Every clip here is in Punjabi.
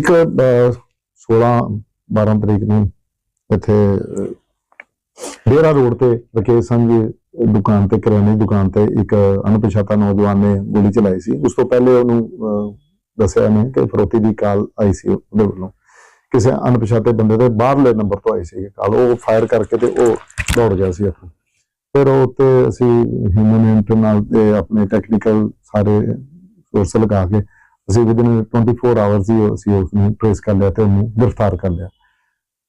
ਇੱਕ ਅਹ, 16 12 ਤਰੀਕ ਨੂੰ ਇੱਥੇ ਡੇਰਾ ਰੋਡ ਤੇ ਰਕੇਸ਼ ਸਿੰਘ ਦੁਕਾਨ ਤੇ ਕਰਿਆਨੇ ਦੀ ਦੁਕਾਨ ਤੇ ਇੱਕ ਅਣਪਛਾਤਾ ਨੌਜਵਾਨ ਨੇ ਗੋਲੀ ਚਲਾਈ ਸੀ। ਉਸ ਤੋਂ ਪਹਿਲੇ ਉਹਨੂੰ ਦੱਸਿਆ ਨੇ ਕਿ ਫਰੋਤੀ ਦੀ ਕਾਲ ਆਈ ਸੀ ਉਹਦੇ ਵੱਲੋਂ। ਕਿਸੇ ਅਣਪਛਾਤੇ ਬੰਦੇ ਦੇ ਬਾਹਰਲੇ ਨੰਬਰ ਤੋਂ ਆਈ ਸੀ ਕਾਲ। ਉਹ ਫਾਇਰ ਕਰਕੇ ਤੇ ਉਹ ਦੌੜ ਗਿਆ ਸੀ ਆਪਣਾ ਫਿਰ ਉਹ ਤੇ ਅਸੀਂ ਹਿਊਮਨ ਇੰਟਰਨਲ ਤੇ ਆਪਣੇ ਟੈਕਨੀਕਲ ਸਾਰੇ ਸੋਰਸ ਲਗਾ ਕੇ ਅਸੀਂ ਵਿਦਿਨ 24 ਆਵਰਸ ਹੀ ਅਸੀਂ ਉਸ ਨੂੰ ਟ੍ਰੇਸ ਕਰ ਲਿਆ ਤੇ ਉਹਨੂੰ ਗ੍ਰਿਫਤਾਰ ਕਰ ਲਿਆ।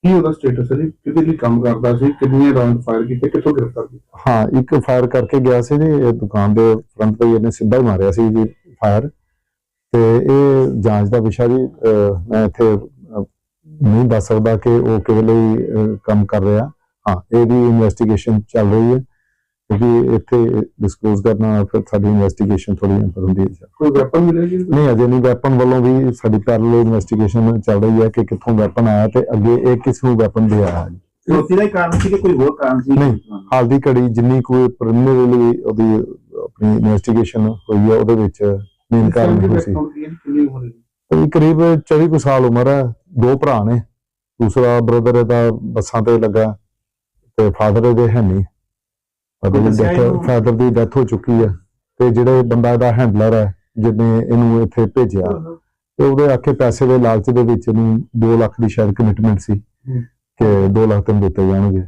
ਕੀ ਉਹਦਾ ਸਟੇਟਸ ਹੈ ਜੀ? ਕਿਹਦੇ ਲਈ ਕੰਮ ਕਰਦਾ ਸੀ? ਕਿੰਨੇ ਰਾਉਂਡ ਫਾਇਰ ਕੀਤੇ? ਕਿੱਥੋਂ ਗ੍ਰਿਫਤਾਰ ਕੀਤਾ? ਹਾਂ ਇੱਕ ਫਾਇਰ ਕਰਕੇ ਗਿਆ ਸੀ ਜੀ ਇਹ ਦੁਕਾਨ ਦੇ ਫਰੰਟ ਤੇ ਇਹਨੇ ਸਿੱਧਾ ਹੀ ਮਾਰਿਆ ਸੀ ਜੀ ਫਾਇਰ ਤੇ ਇਹ ਜਾਂਚ ਦਾ ਵਿਸ਼ਾ ਜੀ ਮੈਂ ਇੱਥੇ ਨਹੀਂ ਦੱਸ ਸਕਦਾ ਕਿ ਉਹ ਕਿਹਦੇ ਲਈ ਕੰਮ ਕਰ ਰਿਹਾ। ਹਾਂ ਇਹਦੀ ਇਨਵੈਸਟੀਗੇਸ਼ਨ ਚੱਲ ਰਹੀ ਹੈ। ਕਿਉਂਕਿ ਇੱਥੇ ਡਿਸਕਲੋਜ਼ ਕਰਨਾ ਫਿਰ ਸਾਡੀ ਇਨਵੈਸਟੀਗੇਸ਼ਨ ਥੋੜੀ ਅੰਦਰ ਹੁੰਦੀ ਹੈ ਕੋਈ ਵੈਪਨ ਮਿਲਿਆ ਜੀ ਨਹੀਂ ਅਜੇ ਨਹੀਂ ਵੈਪਨ ਵੱਲੋਂ ਵੀ ਸਾਡੀ ਪੈਰਲਲ ਇਨਵੈਸਟੀਗੇਸ਼ਨ ਚੱਲ ਰਹੀ ਹੈ ਕਿ ਕਿੱਥੋਂ ਵੈਪਨ ਆਇਆ ਤੇ ਅੱਗੇ ਇਹ ਕਿਸ ਨੂੰ ਵੈਪਨ ਦੇ ਆਇਆ ਹੈ ਫਰੋਤੀ ਦਾ ਕਾਰਨ ਸੀ ਕਿ ਕੋਈ ਹੋਰ ਕਾਰਨ ਸੀ ਨਹੀਂ। ਹਾਲ ਦੀ ਘੜੀ ਜਿੰਨੀ ਕੋਈ ਪ੍ਰੀਲਿਮਿਨਰੀ ਉਹਦੀ ਆਪਣੀ ਇਨਵੈਸਟੀਗੇਸ਼ਨ ਹੋਈ ਹੈ ਉਹਦੇ ਵਿੱਚ ਮੇਨ ਕਾਰਨ ਸੀ background ਕੀ ਹੈ? ਕਿੰਨੀ ਉਮਰ ਹੈ ਜੀ? ਇਹ ਕਰੀਬ 24 ਕੁ ਸਾਲ ਉਮਰ ਹੈ ਦੋ ਭਰਾ ਨੇ ਦੂਸਰਾ ਬ੍ਰਦਰ ਇਹਦਾ ਬੱਸਾਂ ਤੇ ਲੱਗਾ ਤੇ ਫਾਦਰ ਇਹਦੇ ਹੈ ਨਹੀਂ ਫਾਦਰ ਦੀ ਡੈਥ? ਫਾਦਰ ਦੀ ਡੈਥ ਹੋ ਚੁੱਕੀ ਹੈ। ਤੇ ਜਿਹੜੇ ਬੰਦਾ ਇਹਦਾ ਹੈਂਡਲਰ ਹੈ ਜਿਹਨੇ ਇਹਨੂੰ ਇੱਥੇ ਭੇਜਿਆ ਤੇ ਉਹਦੇ ਆਖੇ ਪੈਸੇ ਦੇ ਲਾਲਚ ਦੇ ਵਿੱਚ ਇਹਨੂੰ 2 ਲੱਖ ਦੀ ਸ਼ਾਇਦ ਕਮਿਟਮੈਂਟ ਸੀ। ਕਿ 2 ਲੱਖ ਤੈਨੂੰ ਦਿੱਤੇ ਜਾਣਗੇ।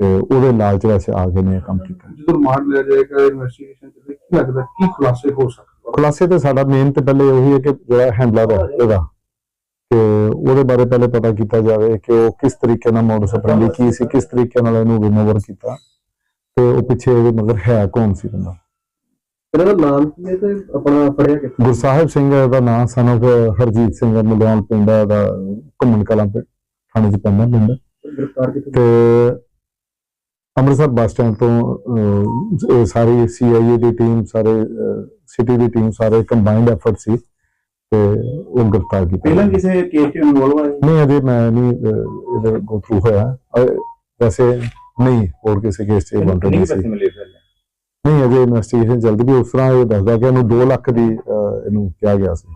ਤੇ ਉਹਦੇ ਲਾਲਚ ਵੈਸੇ ਆ ਕੇ ਨੇ ਕੰਮ ਕੀਤਾ। ਜਦੋਂ ਰਿਮਾਂਡ ਲਿਆ ਜਾਏਗਾ ਇਨਵੈਸਟੀਗੇਸ਼ਨ ਚੱਲੇ ਕੀ ਲੱਗਦਾ ਕੀ ਖੁਲਾਸੇ ਹੋ ਸਕਦੇ ਖੁਲਾਸੇ ਤੇ ਸਾਡਾ ਮੇਨ ਤੇ ਪਹਿਲੇ ਉਹੀ ਹੈ ਕਿ ਜਿਹੜਾ ਹੈਂਡਲਰ ਹੈ ਇਹਦਾ ਕਿ ਉਹਦੇ ਬਾਰੇ ਪਹਿਲੇ ਪਤਾ ਕੀਤਾ ਜਾਵੇ ਕਿ ਉਹ ਕਿਸ ਤਰੀਕੇ ਨਾਲ ਮੋਡਸ ਆਪਰੈਂਡੀ ਕੀ ਸੀ ਕਿਸ ਤਰੀਕੇ ਨਾਲ ਇਹਨੂੰ ਰਿਮੂਵਰ ਕੀਤਾ। ਤੇ ਉਹ ਪਿੱਛੇ ਇਹਦੇ ਮਗਰ ਹੈ ਕੌਣ ਸੀ ਬੰਦਾ? ਇਹਨਾਂ ਦਾ ਨਾਮ ਕੀ ਹੈ ਤੇ ਆਪਣਾ ਫੜਿਆ ਕਿੱਥੇ? ਗੁਰਸਾਹਿਬ ਸਿੰਘ ਇਹਦਾ ਨਾਮ ਸਨ ਹਰਜੀਤ ਸਿੰਘ ਮਲਵਾਲ ਪਿੰਡ ਦਾ ਘੁੰਮਣ ਕਲਾਂ ਪਿੰਡ ਥਾਣੇ ਚ ਪੈਂਦਾ ਪਿੰਡ। ਗ੍ਰਿਫਤਾਰ ਤੇ ਅੰਮ੍ਰਿਤਸਰ ਬੱਸ ਸਟੈਂਡ ਤੋਂ ਇਹ ਸਾਰੀ ਸੀਆਈਏ ਦੀ ਟੀਮ ਸਾਰੇ ਸਿਟੀ ਦੀ ਟੀਮ ਸਾਰੇ ਕੰਬਾਈਨਡ ਐਫਰਟ ਸੀ ਤੇ ਉਹ ਗ੍ਰਿਫਤਾਰ ਕੀਤਾ। ਪਹਿਲਾਂ ਕਿਸੇ ਕੇਸ 'ਚ ਇਨਵੋਲਵ ਨਹੀਂ ਅਜੇ ਮੈਂ ਨਹੀਂ ਇਹਦੇ ਗੋ ਥਰੂ ਹੋਇਆ। ਵੈਸੇ ਨਹੀਂ ਹੋਰ ਕਿਸੇ ਕੇਸ 'ਚ ਰਹੀ ਕੁ ਸੀ। ਨਹੀਂ ਅਜੇ ਇਨਵੈਸਟੀਗੇਸ਼ਨ ਚੱਲਦੀ ਵੀ ਉਸ ਤਰ੍ਹਾਂ ਇਹ ਦੱਸਦਾ ਕਿ ਇਹਨੂੰ 2 ਲੱਖ ਦੀ ਇਹਨੂੰ ਕਿਹਾ ਗਿਆ ਸੀ।